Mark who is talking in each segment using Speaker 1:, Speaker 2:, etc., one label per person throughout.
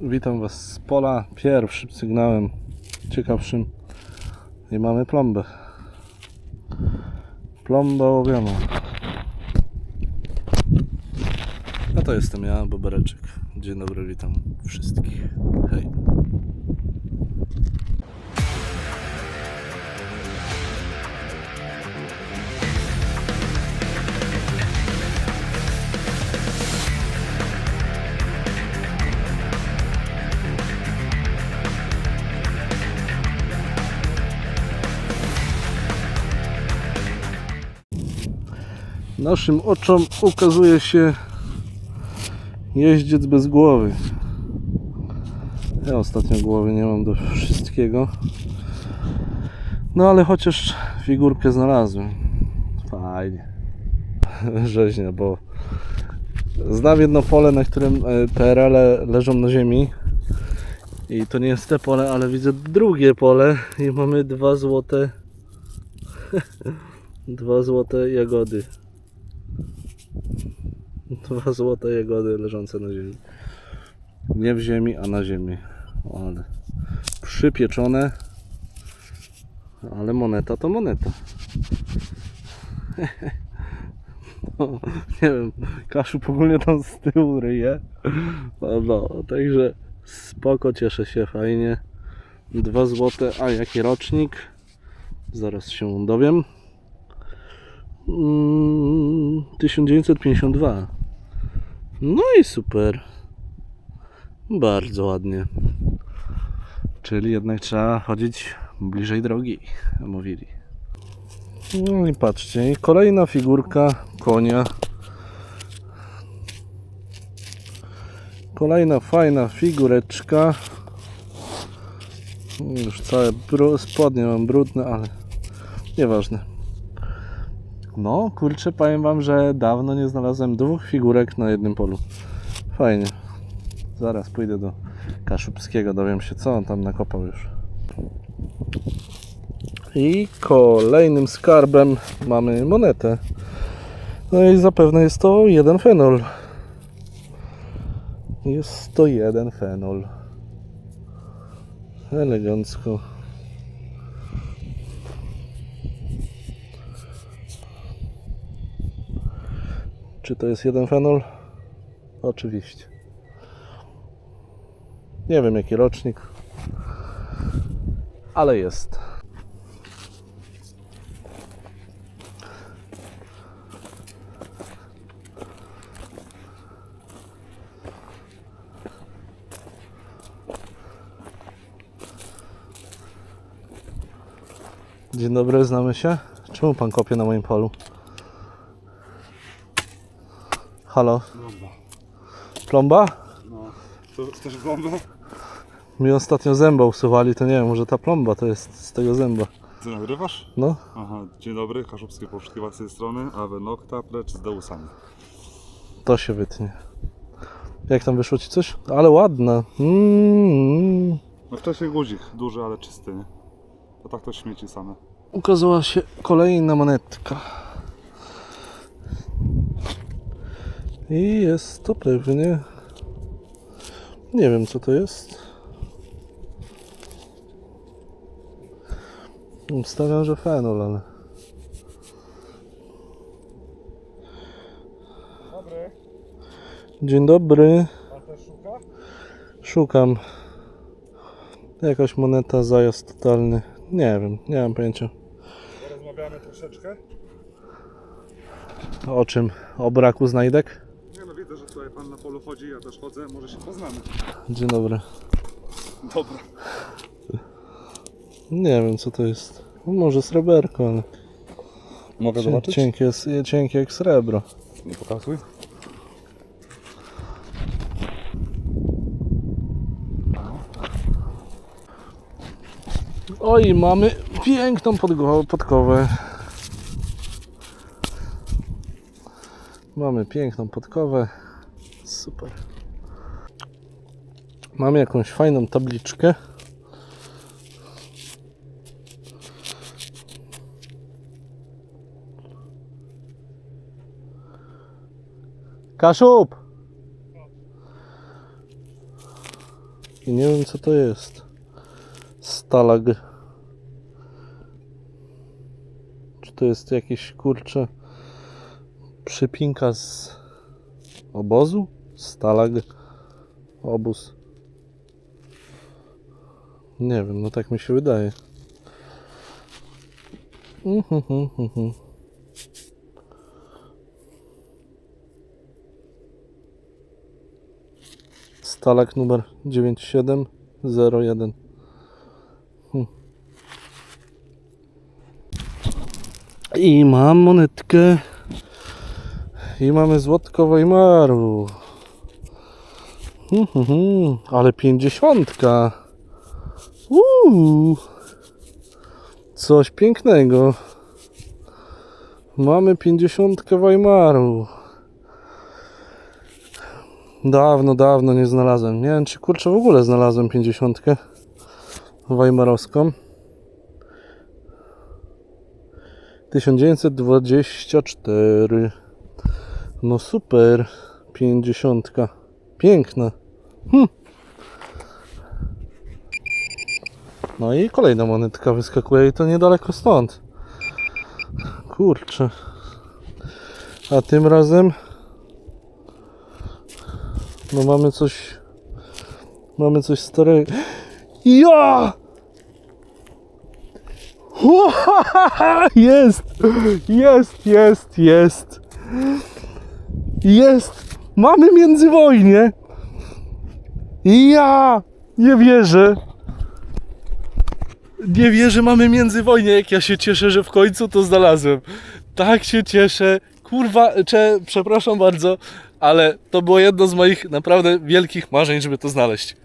Speaker 1: Witam Was z pola. Pierwszym sygnałem ciekawszym. I mamy plombę. Plombę ołowioną. A to jestem ja, Bobereczek. Dzień dobry, witam wszystkich. Hej. Naszym oczom ukazuje się jeździec bez głowy. Ja ostatnio głowy nie mam do wszystkiego. No ale chociaż figurkę znalazłem. Fajnie. Rzeźnia, bo znam jedno pole, na którym e, PRL -e leżą na ziemi. I to nie jest te pole, ale widzę drugie pole i mamy dwa złote dwa złote jagody. Dwa złote jagody leżące na ziemi. Nie w ziemi, a na ziemi. Ale przypieczone. Ale moneta to moneta. No, nie wiem, Kaszu ogólnie tam z tyłu ryje. No, no, także spoko, cieszę się, fajnie. Dwa złote, a jaki rocznik? Zaraz się dowiem. Mm, 1952. No i super. Bardzo ładnie. Czyli jednak trzeba chodzić bliżej drogi, mówili. No i patrzcie, kolejna figurka konia. Kolejna fajna figureczka. Już całe spodnie mam brudne, ale nieważne. No, kurczę, powiem wam, że dawno nie znalazłem dwóch figurek na jednym polu. Fajnie. Zaraz pójdę do Kaszubskiego, dowiem się co on tam nakopał już. I kolejnym skarbem mamy monetę. No i zapewne jest to jeden fenol. Jest to jeden fenol. Elegancko. Czy to jest jeden fenol? Oczywiście. Nie wiem jaki rocznik, ale jest. Dzień dobry, znamy się? Czemu pan kopie na moim polu? Halo?
Speaker 2: Bomba.
Speaker 1: Plomba?
Speaker 2: No. To chcesz bombę?
Speaker 1: Mi ostatnio zęba usuwali, to nie wiem, może ta plomba to jest z tego zęba.
Speaker 2: Ty nagrywasz?
Speaker 1: No,
Speaker 2: Aha, dzień dobry, Kaszubskie Poszukiwać z tej strony, Awe Nocta, precz z deusami.
Speaker 1: to się wytnie. Jak tam wyszło ci coś? Ale ładna. Mm.
Speaker 2: No wcześniej guzik, duży, ale czysty, nie? To tak to śmieci same.
Speaker 1: Ukazała się kolejna monetka. I jest to pewnie. Nie wiem co to jest. Stawiam, że fenol, ale.
Speaker 2: Dobry,
Speaker 1: Dzień dobry.
Speaker 2: też szuka?
Speaker 1: Szukam. Jakaś moneta, zajazd totalny. Nie wiem, nie mam pojęcia.
Speaker 2: Porozmawiamy troszeczkę.
Speaker 1: O czym? O braku znajdek?
Speaker 2: Nie no, widzę, że tutaj pan na polu chodzi, ja też chodzę, może się poznamy.
Speaker 1: Dzień dobry.
Speaker 2: Dobra.
Speaker 1: Nie wiem co to jest. No, może sreberko, ale
Speaker 2: Mogę
Speaker 1: cię- cienkie, jest- cienkie jak srebro.
Speaker 2: Nie pokazuj.
Speaker 1: Oj, mamy piękną podgo- podkowę. Mamy piękną podkowę. Super. Mamy jakąś fajną tabliczkę. Kaszub! i nie wiem co to jest. Stalag. Czy to jest jakieś kurcze przypinka z obozu? Stalag. Obóz. Nie wiem, no tak mi się wydaje. Stalak numer 9701. Hm. I mam monetkę. I mamy złotko Weimaru. Mhm, mhm. Ale pięćdziesiątka. Uuu. Coś pięknego. Mamy pięćdziesiątkę Weimaru. Dawno, dawno nie znalazłem. Nie wiem, czy kurczę w ogóle znalazłem pięćdziesiątkę Weimarowską. 1924. No super. Pięćdziesiątka. Piękna. Hm. No i kolejna monetka wyskakuje i to niedaleko stąd. Kurczę. A tym razem no mamy coś mamy coś starego. Ja! Jest! Jest, jest, jest! Jest! Mamy międzywojnie! Ja! Nie wierzę! Nie wierzę, mamy międzywojnie, jak ja się cieszę, że w końcu to znalazłem. Tak się cieszę. Kurwa, cze, przepraszam bardzo, ale to było jedno z moich naprawdę wielkich marzeń, żeby to znaleźć.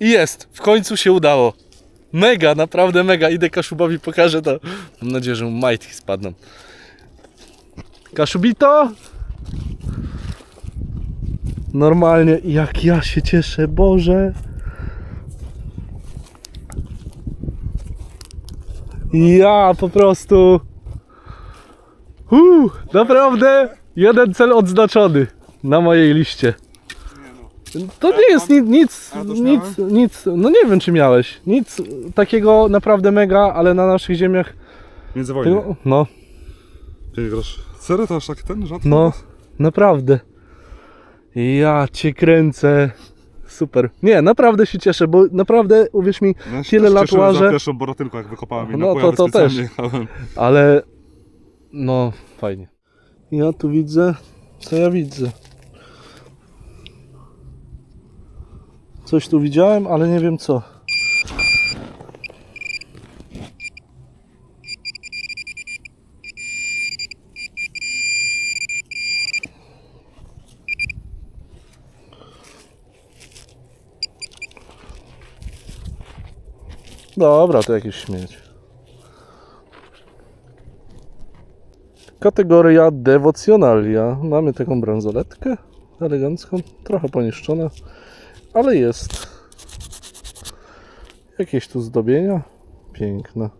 Speaker 1: I jest, w końcu się udało. Mega, naprawdę mega. Idę Kaszubowi pokażę to. Mam nadzieję, że mu majtki spadną. Kaszubito! Normalnie, jak ja się cieszę, Boże. Ja po prostu. Uu, naprawdę jeden cel odznaczony na mojej liście. To nie jest nic, nic, nic, nic, no nie wiem czy miałeś, nic takiego naprawdę mega, ale na naszych ziemiach,
Speaker 2: Międzywojnie.
Speaker 1: no,
Speaker 2: 5 groszy. Serio to aż tak ten rzadko?
Speaker 1: no, naprawdę. Ja cię kręcę, super. Nie, naprawdę się cieszę, bo naprawdę, uwierz mi,
Speaker 2: ja
Speaker 1: tyle lat łażę.
Speaker 2: za pierwszą borotynką jak wykopałem i
Speaker 1: No, to- to też. Ale no fajnie. Ja tu widzę, co ja widzę. Coś tu widziałem, ale nie wiem co. Dobra, to jakiś śmieć. Kategoria dewocjonalia. Mamy taką bransoletkę elegancką, trochę poniszczona, ale jest. Jakieś tu zdobienia. Piękne.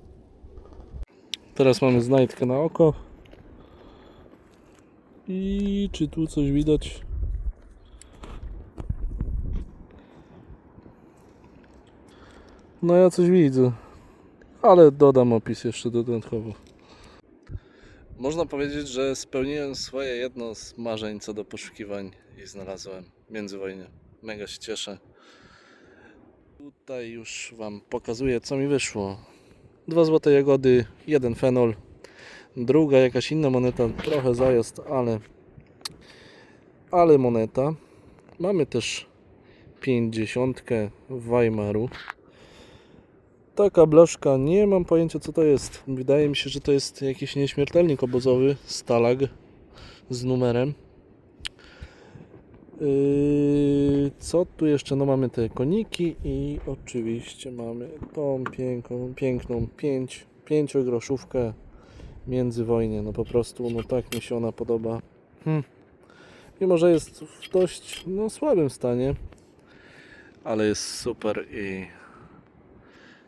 Speaker 1: Teraz mamy znajdkę na oko. I czy tu coś widać? No ja coś widzę. Ale dodam opis jeszcze dodatkowo. Można powiedzieć, że spełniłem swoje jedno z marzeń co do poszukiwań i znalazłem międzywojnie. Mega się cieszę. Tutaj już Wam pokazuję, co mi wyszło. Dwa złote jagody, jeden fenol, druga jakaś inna moneta, trochę zajazd, ale, ale moneta. Mamy też pięćdziesiątkę Weimaru. Taka blaszka, nie mam pojęcia co to jest. Wydaje mi się, że to jest jakiś nieśmiertelnik obozowy, stalag z numerem. Yy, co tu jeszcze? No mamy te koniki i oczywiście mamy tą piękną, piękną pięć, pięciogroszówkę międzywojnie. No po prostu, no tak mi się ona podoba. Hm. Mimo, że jest w dość no, słabym stanie, ale jest super i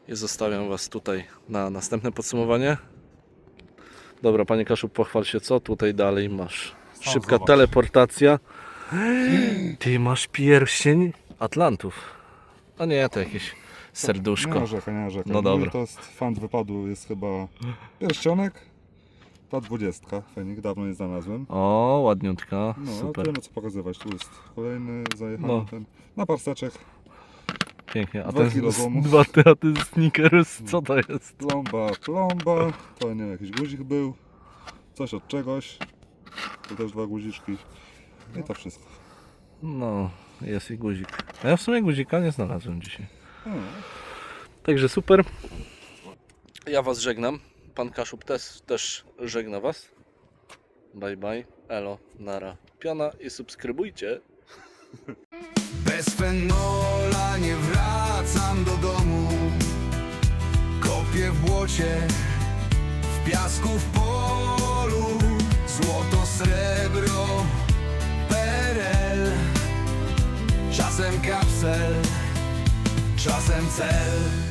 Speaker 1: i zostawiam Was tutaj na następne podsumowanie. Dobra, Panie Kaszu, pochwal się, co tutaj dalej masz. Szybka
Speaker 2: zobacz.
Speaker 1: teleportacja. Ty masz pierścień Atlantów. A nie, to jakieś
Speaker 2: Nie
Speaker 1: serduszko.
Speaker 2: nie narzekaj.
Speaker 1: No dobra.
Speaker 2: To jest fan wypadu, jest chyba pierścionek. Ta dwudziestka, Fenik, dawno nie znalazłem.
Speaker 1: O, ładniutka,
Speaker 2: No,
Speaker 1: super.
Speaker 2: tyle co pokazywać. Tu jest kolejny zajechany
Speaker 1: No.
Speaker 2: ten. Na parseczek,
Speaker 1: Pięknie. A
Speaker 2: Dwa
Speaker 1: ten,
Speaker 2: kilo
Speaker 1: dwa, ty- a ten sneakers, co to jest?
Speaker 2: plomba, plomba. To nie wiem, jakiś guzik był. Coś od czegoś. Tu też dwa guziczki. I to wszystko.
Speaker 1: No, jest i guzik. A Ja w sumie guzika nie znalazłem dzisiaj.
Speaker 2: No,
Speaker 1: Także super. Ja Was żegnam. Pan Kaszub też, też żegna Was. Bye bye. Elo, nara. Piona i subskrybujcie.
Speaker 3: Bez W piasku w polu Złoto, srebro, perel Czasem kapsel, czasem cel